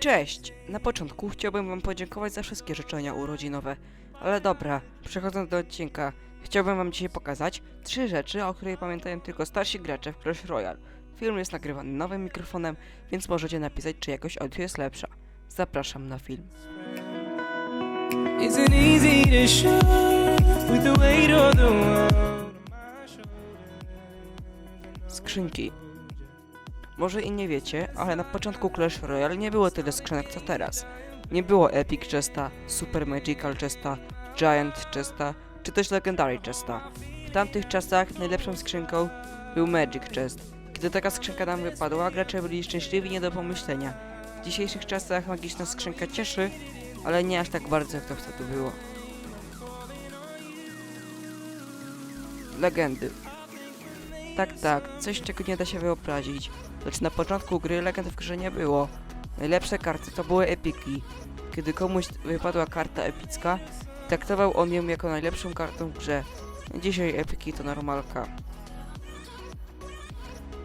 Cześć! Na początku chciałbym wam podziękować za wszystkie życzenia urodzinowe. Ale dobra, przechodząc do odcinka, chciałbym wam dzisiaj pokazać trzy rzeczy, o których pamiętają tylko starsi gracze w Clash Royale. Film jest nagrywany nowym mikrofonem, więc możecie napisać, czy jakość audio jest lepsza. Zapraszam na film. Skrzynki. Może i nie wiecie, ale na początku Clash Royale nie było tyle skrzynek co teraz. Nie było Epic Chesta, Super Magical Chesta, Giant Chesta, czy też Legendary Chesta. W tamtych czasach najlepszą skrzynką był Magic Chest. Kiedy taka skrzynka nam wypadła, gracze byli szczęśliwi nie do pomyślenia. W dzisiejszych czasach magiczna skrzynka cieszy, ale nie aż tak bardzo jak to wtedy było. Legendy. Tak, tak, coś czego nie da się wyobrazić. Lecz na początku gry legend w grze nie było. Najlepsze karty to były epiki. Kiedy komuś wypadła karta epicka, traktował on ją jako najlepszą kartą w grze. Dzisiaj epiki to normalka.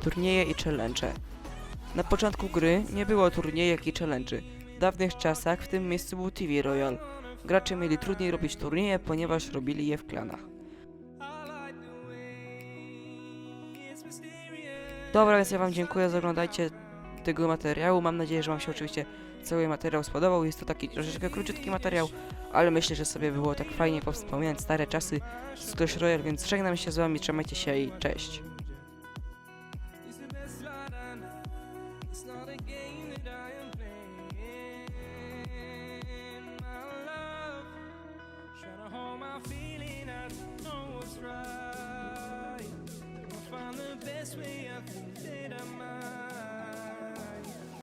Turnieje i challenge. Na początku gry nie było turniejek i challenge'y. W dawnych czasach w tym miejscu był TV Royal. Gracze mieli trudniej robić turnieje, ponieważ robili je w klanach. Dobra, więc ja wam dziękuję za oglądajcie tego materiału. Mam nadzieję, że wam się oczywiście cały materiał spodobał. Jest to taki troszeczkę króciutki materiał, ale myślę, że sobie było tak fajnie powspominać stare czasy z Clash Royale, więc żegnam się z wami, trzymajcie się i cześć. It's not a game that I am playing. this way, I think that I might.